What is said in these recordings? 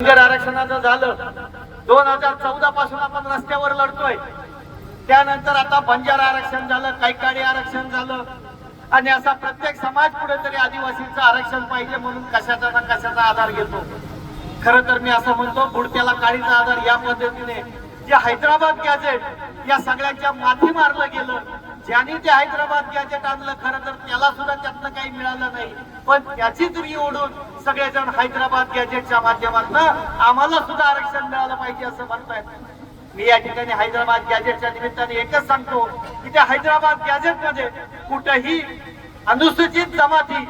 धनगर आरक्षणाचं झालं. दोन हजार चौदा पासून आपण रस्त्यावर लढतोय. त्यानंतर आता बंजारा आरक्षण झालं कैकाडी आरक्षण झालं. आणि असा प्रत्येक समाज कुठेतरी आदिवासींचं आरक्षण पाहिजे म्हणून कशाचा ना कशाचा आधार घेतो. खर तर मी असं म्हणतो बुडत्याला काळीचा आधार या पद्धतीने. जे हैदराबाद गॅजेट या सगळ्यांच्या माथी मारलं गेलं ज्यांनी ते हैदराबाद गॅजेट आणलं खरं तर त्याला सुद्धा त्यातनं काही मिळालं नाही. पण त्याचीच री ओढून सगळेजण हैदराबाद गॅजेटच्या माध्यमातून आम्हाला सुद्धा आरक्षण मिळालं पाहिजे असं म्हणतायत. मी या ठिकाणी हैदराबाद गॅजेटच्या निमित्ताने एकच सांगतो की त्या हैदराबाद गॅजेटमध्ये अनुसूचित जमाती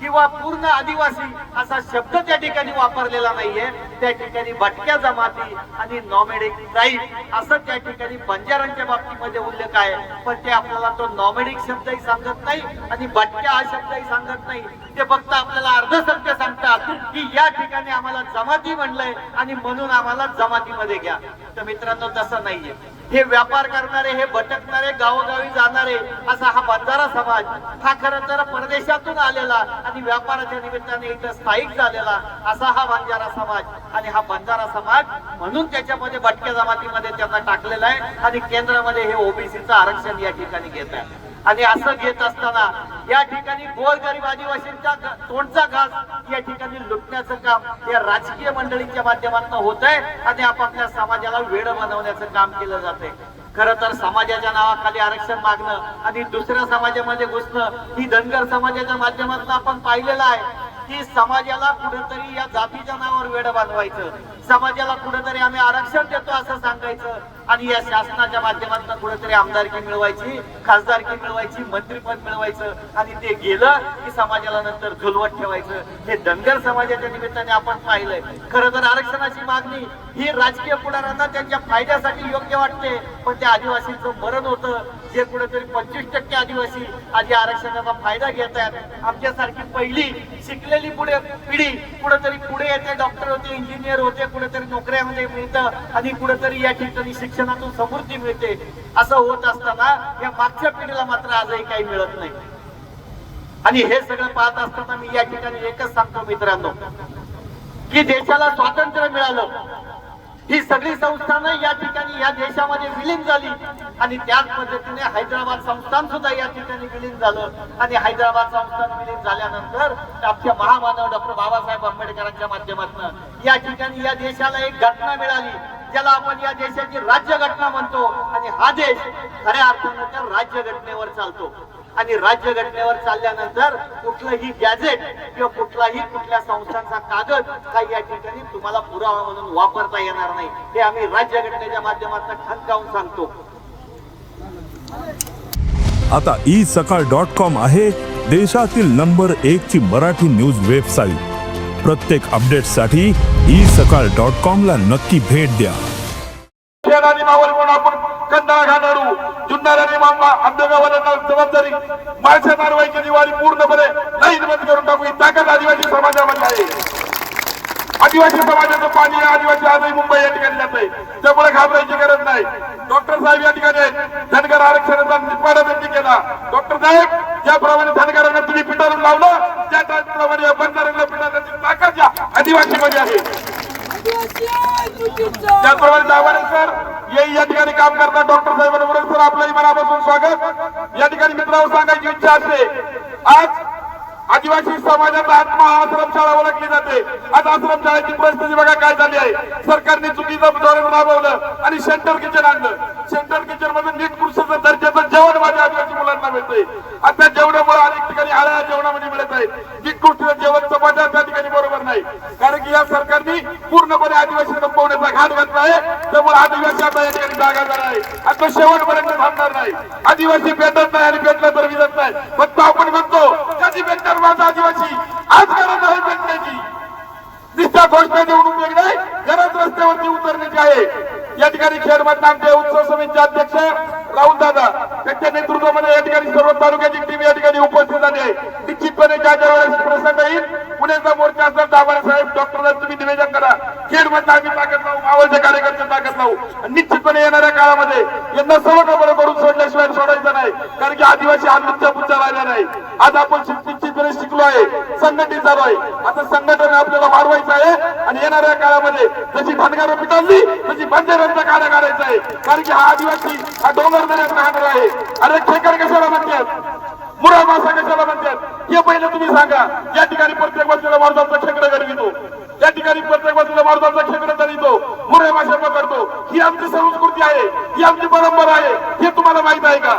किंवा पूर्ण आदिवासी असा शब्द त्या ठिकाणी वापरलेला नाहीये. त्या ठिकाणी भटक्या जमाती आणि नॉमेडिक ट्राईब असं त्या ठिकाणी बंजारांच्या बाबतीमध्ये उल्लेख आहे. पण ते आपल्याला तो नॉमेडिक शब्दही सांगत नाही आणि भटक्या हा शब्दही सांगत नाही. ते फक्त आपल्याला अर्ध सत्य सांगतात की या ठिकाणी आम्हाला जमाती म्हणलंय आणि म्हणून आम्हाला जमातीमध्ये घ्या. तर मित्रांनो तसं नाहीये. हे व्यापार करणारे हे भटकणारे गावोगावी जाणारे असा हा बंजारा समाज हा खर तर परदेशातून आलेला आणि व्यापाराच्या निमित्ताने इथं स्थायिक झालेला असा हा बंजारा समाज आणि हा बंजारा समाज म्हणून त्याच्यामध्ये भटक्या जमातीमध्ये त्यांना टाकलेला आहे आणि केंद्रामध्ये हे ओबीसीचं आरक्षण या ठिकाणी घेत आहे. आणि असं घेत असताना या ठिकाणी गोरगरीब आदिवासींचा तोंडचा घास या ठिकाणी लुटण्याचं काम या राजकीय मंडळींच्या माध्यमातून होत आहे आणि आपापल्या समाजाला वेळ बनवण्याचं काम केलं जाते खर तर समाजाच्या नावाखाली आरक्षण मागणं आणि दुसऱ्या समाजामध्ये घुसणं ही धनगर समाजाच्या माध्यमातून आपण पाहिलेलं आहे. की समाजाला कुठेतरी या जातीच्या नावावर वेड बांधवायचं. समाजाला कुठेतरी आम्ही आरक्षण देतो असं सांगायचं. आणि या शासनाच्या माध्यमातून कुठेतरी आमदारकी मिळवायची खासदारकी मिळवायची मंत्रीपद मिळवायचं. आणि ते गेलं की समाजाला नंतर झुलवत ठेवायचं. हे धनगर समाजाच्या निमित्ताने आपण पाहिलंय. खरं तर आरक्षणाची मागणी ही राजकीय पुढाऱ्यांना त्यांच्या फायद्यासाठी योग्य वाटते. पण त्या आदिवासींचं मरण होतं जे कुठेतरी पंचवीस टक्के आदिवासी आज या आरक्षणाचा फायदा घेत आहेत. आमच्यासारखी पहिली शिकलेली पुढे पिढी कुठेतरी पुढे येते डॉक्टर होते इंजिनियर होते कुठेतरी नोकऱ्यामध्ये मिळतं आणि कुठेतरी या ठिकाणी शिक्षणातून समृद्धी मिळते. असं होत असताना या मागच्या पिढीला मात्र आजही काही मिळत नाही. आणि हे सगळं पाहत असताना मी या ठिकाणी एकच सांगतो मित्रांनो की देशाला स्वातंत्र्य मिळालं. ही सगळी संस्थानं या ठिकाणी या देशामध्ये विलीन झाली. आणि त्याच पद्धतीने हैदराबाद संस्थान सुद्धा या ठिकाणी विलीन झालं. आणि हैदराबाद संस्थान विलीन झाल्यानंतर आपल्या महामानव डॉक्टर बाबासाहेब आंबेडकरांच्या माध्यमातून या ठिकाणी या देशाला एक घटना मिळाली. ज्याला आपण या देशाची राज्यघटना म्हणतो आणि हा देश खऱ्या अर्थानं त्या राज्य घटनेवर चालतो. आणि राज्य घटनेवर चालल्यानंतर कुठलंही गॅजेट किंवा कुठलाही कुठल्या संस्थांचा कागद काही या ठिकाणी तुम्हाला पुरावा म्हणून वापरता येणार नाही. हे आम्ही राज्य घटनेच्या माध्यमातून ठणकावून सांगतो. आता ई सकाळ डॉट कॉम आहे देशातील नंबर एक ची मराठी न्यूज वेबसाईट प्रत्येक अपडेटसाठी ई सकाळ डॉट कॉम ला नक्की भेट द्या. आपण कंटाळा घालणारू मामा जबाबदारी. माणसं मारवायची दिवाळी पूर्णपणे लाईन बंद करून टाकू. ही ताकद आदिवासी समाजामध्ये आहे. आदिवासी समाजाचं पाणी आदिवासी आजही मुंबई या ठिकाणी जाते त्यामुळे घाबरायची गरज नाही. डॉक्टर साहेब या ठिकाणी आहेत. धनगर आरक्षणाचा निपाडा त्यांनी केला. डॉक्टर साहेब ज्याप्रमाणे धनगरांना तुम्ही पिटारून लावलं त्याप्रमाणे या बंजारांना पिटाळण्याची ताकद या आदिवासीमध्ये आहे. त्याचप्रमाणे दावाने सर हे या ठिकाणी काम करतात डॉक्टर साहेबांबरोबर सर आपलंही मनापासून स्वागत. या ठिकाणी मित्रांनो सांगायची इच्छा असते आज आदिवासी समाजाचा आत्मा आश्रमशाळा ओळखली जाते. आज आश्रमशाळेची परिस्थिती बघा काय झाली आहे. सरकारने चुकीचं धोरण राबवलं आणि सेंट्रल किचन आणलं. सेंट्रल किचनमध्ये नीट कृषीचं दर्जाचं जेवण माझ्या आदिवासी मुलांना मिळतंय. आता जेवणामुळे अनेक ठिकाणी आळ्या जेवणामध्ये मिळत आहे नीट कृषीचं नाही. कारण की या सरकारने पूर्णपणे आदिवासी संपवण्याचा घाट घातला आहे. त्यामुळे आदिवासी आता या ठिकाणी जागा झाला आहे. आता तो शेवटपर्यंत थांबणार नाही. आदिवासी पेटत नाही आणि पेटला तर विजत नाही. फक्त आपण म्हणतो कधी पेटणार माझा आदिवासी? आज गरज आहे पेटण्याची निष्ठा घोषणा देऊन उपयोग नाही गरज रस्त्यावरती उतरण्याची आहे. या ठिकाणी खेड मधून आमचे उत्सव समितीचे अध्यक्ष राहुल दादा त्यांच्या नेतृत्वामध्ये या ठिकाणी सर्व तालुक्याची टीम या ठिकाणी उपस्थित झाली आहे. निश्चितपणे ज्या ज्या वेळेस प्रसंग येईल पुण्याचा मोर्चा असेल दाभाडे साहेब डॉक्टर तुम्ही निवेदन करा. खेड मधनं आम्ही ताकद लावू मावळच्या कार्यकर्ते ताकद लावू. निश्चितपणे येणाऱ्या काळामध्ये यांना सर्व कपडे करून सोडल्याशिवाय सोडायचं नाही. कारण की आदिवासी हा नुसत्या पुढचा राहिला नाही. आज आपण निश्चितपणे शिकलो आहे. संघटित झालो आहे. आता संघटन आपल्याला वाढवायचं आहे. आणि येणाऱ्या काळामध्ये जशी धनगारं पिटाळली तशी बंजारांचा काढा काढायचा आहे. कारण की हा आदिवासी हा डोंगर दऱ्यात राहणार आहे. अरे खेकर कशाला म्हणतात? मुरा मासा हे पहिलं तुम्ही सांगा या ठिकाणी प्रत्येक बाजूला मारुतांचा खेकडा घडवितो या ठिकाणी प्रत्येक बाजूला मारुतांचा खेकडा धरितो मुरे मासे पकडतो. ही आमची संस्कृती आहे ही आमची परंपरा आहे हे तुम्हाला माहीत आहे का?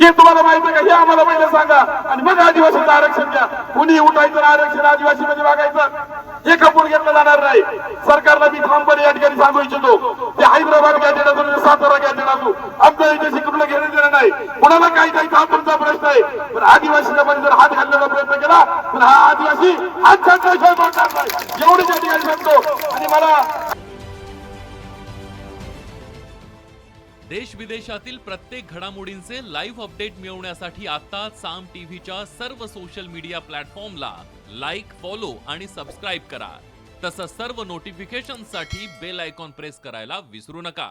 हे तुम्हाला माहीत आहे का? हे आम्हाला पहिलं सांगा. आणि मग आदिवासीचं आरक्षण द्या. कुणी उठायचं आरक्षण आदिवासी मध्ये मागायचं हे खपून घेतलं जाणार नाही. सरकारला मी ठामपणे या ठिकाणी सांगू इच्छितो. ते हैदराबाद गॅजेट असो सातारा गॅजेट असो आमच्या इथे शिकवलं घेणं देणं नाही. कुणाला काही काही हा तुमचा प्रश्न आहे पण आदिवासी मध्ये जर हात घालण्याचा प्रयत्न केला तर हा आदिवासी हात छाटल्याशिवाय बोलणार नाही. एवढी त्या ठिकाणी सांगतो. आणि मला देश विदेशातील प्रत्येक घडामोडींचे लाईव्ह अपडेट मिळवण्यासाठी आता साम टीव्हीच्या सर्व सोशल मीडिया प्लॅटफॉर्मला लाईक फॉलो आणि सबस्क्राईब करा. तसंच सर्व नोटिफिकेशनसाठी बेल आयकॉन प्रेस करायला विसरू नका.